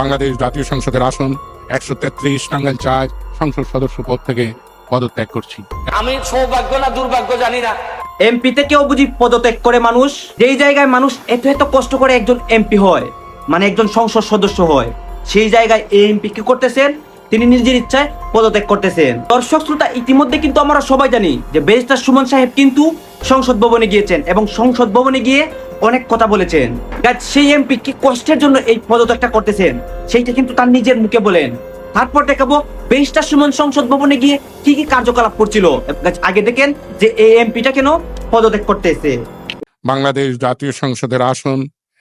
বাংলাদেশ জাতীয় সংসদের আসন একশো তেত্রিশ টাঙ্গাইল চার সংসদ সদস্য পদ থেকে পদত্যাগ করছি। আমি সৌভাগ্য না দুর্ভাগ্য জানি না। এমপি থেকেও বুঝি পদত্যাগ করে মানুষ? যেই জায়গায় মানুষ এত এত কষ্ট করে একজন এমপি হয় মানে একজন সংসদ সদস্য হয় সেই জায়গায় এই এমপি কি করতেছেন? তিনি নিজের ইচ্ছায় পদত্যাগ করতেছেন। দর্শক শ্রোতা ইতিমধ্যে কিন্তু আমরা সবাই জানি যে ব্যারিস্টার সুমন সাহেব কিন্তু সংসদ ভবনে গিয়েছেন এবং সংসদ ভবনে গিয়ে অনেক কথা বলেছেন। সেই এমপি কি কষ্টের জন্য এই পদত্যাগটা করতেছেন? সেইটা কিন্তু তার নিজের মুখে বলেন। তারপর দেখাবো ব্যারিস্টার সুমন সংসদ ভবনে গিয়ে কি কি কার্যকলাপ করছিল। আগে দেখেন যে এই এমপিটা কেন পদত্যাগ করতেছে। বাংলাদেশ জাতীয় সংসদের আসন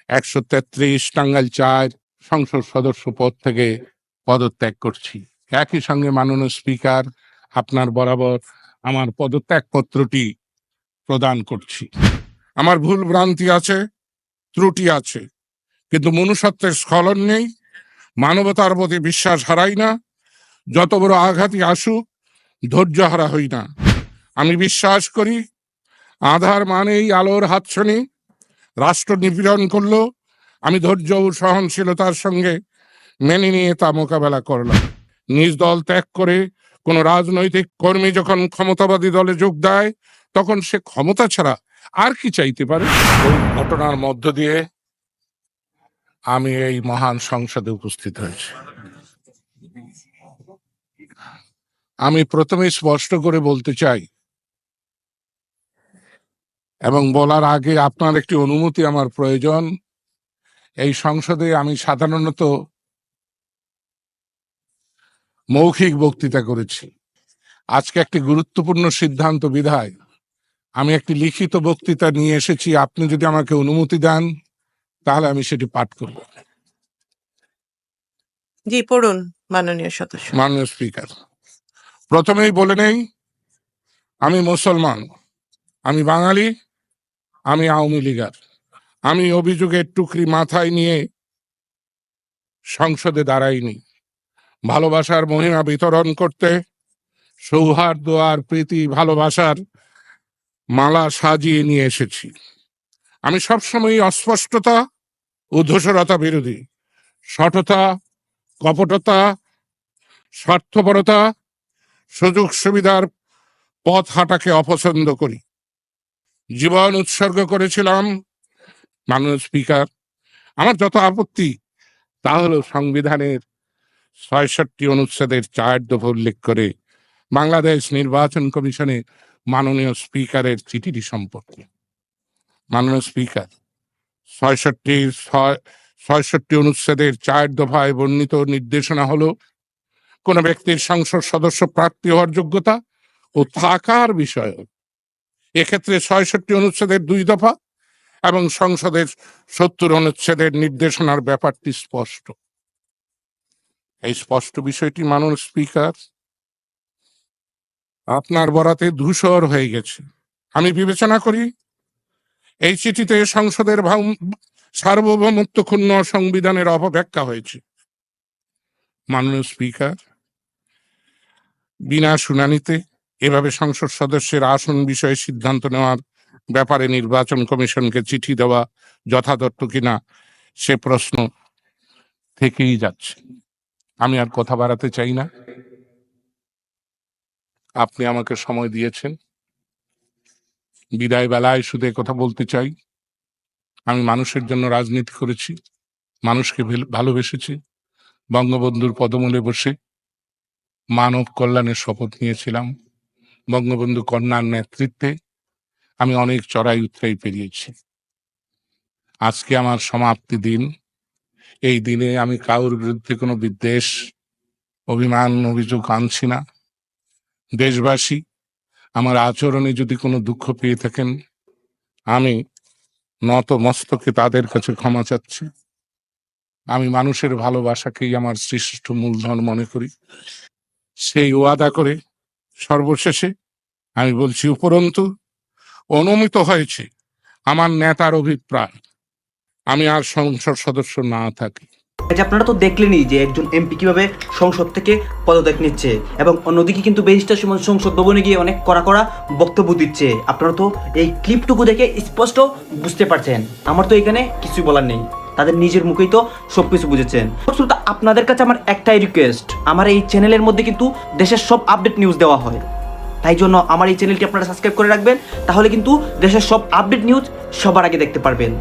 একশো তেত্রিশ টাঙ্গাইল চার সংসদ সদস্য পদ থেকে পদত্যাগ করছি। একই সঙ্গে মাননীয় স্পিকার আপনার বরাবর আমার পদত্যাগ পত্রটি প্রদান করছি। আমার ভুল ভ্রান্তি আছে, ত্রুটি আছে, কিন্তু মনুষ্যত্বের স্খলন নেই, মানবতার প্রতি বিশ্বাস হারাই না, যত বড় আঘাতই আসুক, ধৈর্য হারা হই না। আমি বিশ্বাস করি, আধার মানেই আলোর হাতছনি, রাষ্ট্র নিপীড়ন করল আমি ধৈর্য ও সহনশীলতার সঙ্গে মেনে নিয়ে তা মোকাবেলা করলাম। নিজ দল ত্যাগ করে কোনো রাজনৈতিক কর্মী যখন ক্ষমতাবাদী দলে যোগ দেয়, তখন সে ক্ষমতা ছাড়া আর কি চাইতে পারে? ওই ঘটনার মধ্য দিয়ে আমি এই মহান সংসদে উপস্থিত হয়েছি। আমি প্রথমে স্পষ্ট করে বলতে চাই, এবং বলার আগে আপনার একটি অনুমতি আমার প্রয়োজন। এই সংসদে আমি সাধারণত মৌখিক বক্তৃতা করেছি। আজকে একটি গুরুত্বপূর্ণ সিদ্ধান্ত বিধায় আমি একটি লিখিত বক্তৃতা নিয়ে এসেছি আপনি যদি আমাকে অনুমতি দেন তাহলে আমি সেটি পাঠ করব। জি পড়ুন মাননীয় সদস্য। মাননীয় স্পিকার। প্রথমেই বলে নেই আমি মুসলমান আমি বাঙালি আমি আওয়ামী লীগার। আমি অভিযোগের টুকরি মাথায় নিয়ে সংসদে দাঁড়াইনি। ভালোবাসার মহিমা বিতরণ করতে সৌহার্দ্য আর প্রীতি ভালোবাসার মালা সাজিয়ে নিয়ে এসেছি। আমি সবসময় অস্পষ্টতা ও ধূসরতা বিরোধী। সঠতা, কপটতা, স্বার্থপরতা সুযোগ সুবিধার পথ হাঁটাকে অপছন্দ করি। জীবন উৎসর্গ করেছিলাম, মাননীয় স্পিকার। আমার যত আপত্তি, তা হলো সংবিধানের ছয়ষট্টি অনুচ্ছেদের চার দফা উল্লেখ করে বাংলাদেশ নির্বাচন কমিশনে মাননীয় স্পিকারের চিঠিটি সম্পর্কে। মাননীয় স্পিকার, ছয়ষট্টি, ছয়, ছয়ষট্টি অনুচ্ছেদের চার দফায় বর্ণিত নির্দেশনা হলো, কোন ব্যক্তির সংসদ সদস্য প্রার্থী হওয়ার যোগ্যতা ও থাকার বিষয় এক্ষেত্রে ছয়ষট্টি অনুচ্ছেদের দুই দফা এবং সংসদের সত্তর অনুচ্ছেদের নির্দেশনার ব্যাপারটি স্পষ্ট। এই স্পষ্ট বিষয়টি মাননীয় স্পিকার আপনার বরাতে ধূসর হয়ে গেছে। আমি বিবেচনা করি, এই চিঠিতে সংসদের সার্বভৌমত্ব ক্ষুণ্ণ সংবিধানের অপব্যাখ্যা হয়েছে। মাননীয় স্পিকার, বিনা শুনানিতে এভাবে সংসদ সদস্যের আসন বিষয়ে সিদ্ধান্ত নেওয়ার ব্যাপারে নির্বাচন কমিশনকে চিঠি দেওয়া যথাযথ কিনা, সে প্রশ্ন থেকেই যাচ্ছে। আমি আর কথা বাড়াতে চাই না। আপনি আমাকে সময় দিয়েছেন। বিদায় বেলায় শুধু কথা বলতে চাই। আমি মানুষের জন্য রাজনীতি করেছি, মানুষকে ভেল- ভালোবেসেছি, বঙ্গবন্ধুর পদমূলে বসে মানব কল্যাণের শপথ নিয়েছিলাম। বঙ্গবন্ধু কন্যার নেতৃত্বে আমি অনেক চড়াই উতরাই পেরিয়েছি। আজকে আমার সমাপ্তি দিন। এই দিনে আমি কারোর বিরুদ্ধে কোনো বিদ্বেষ, অভিমান, অভিযোগ আনছি না। দেশবাসী, আমার আচরণে যদি কোনো দুঃখ পেয়ে থাকেন, আমি নত মস্তকে তাদের কাছে ক্ষমা চাচ্ছি। আমি মানুষের ভালোবাসাকেই আমার শ্রেষ্ঠ মূলধন মনে করি। সেই ওয়াদা করে সর্বশেষে আমি বলছি, উপরন্তু, অনুমিত হয়েছে আমার নেতার অভিপ্রায়। আমি আর সংসদ সদস্য না থাকি। যে আপনারা তো দেখলেনই যে একজন এমপি কীভাবে সংসদ থেকে পদত্যাগ নিচ্ছে এবং অন্যদিকে কিন্তু ব্যারিস্টার সুমন সংসদ ভবনে গিয়ে অনেক কড়া কড়া বক্তব্য দিচ্ছে। আপনারা তো এই ক্লিপটুকু দেখে স্পষ্ট বুঝতে পারছেন। আমার তো এখানে কিছুই বলার নেই। তাদের নিজের মুখেই তো সবকিছু বুঝেছেন। শ্রোতা আপনাদের কাছে আমার একটাই রিকোয়েস্ট আমার এই চ্যানেলের মধ্যে কিন্তু দেশের সব আপডেট নিউজ দেওয়া হয়। তাই জন্য আমার এই চ্যানেলটি আপনারা সাবস্ক্রাইব করে রাখবেন, তাহলে কিন্তু দেশের সব আপডেট নিউজ সবার আগে দেখতে পারবেন।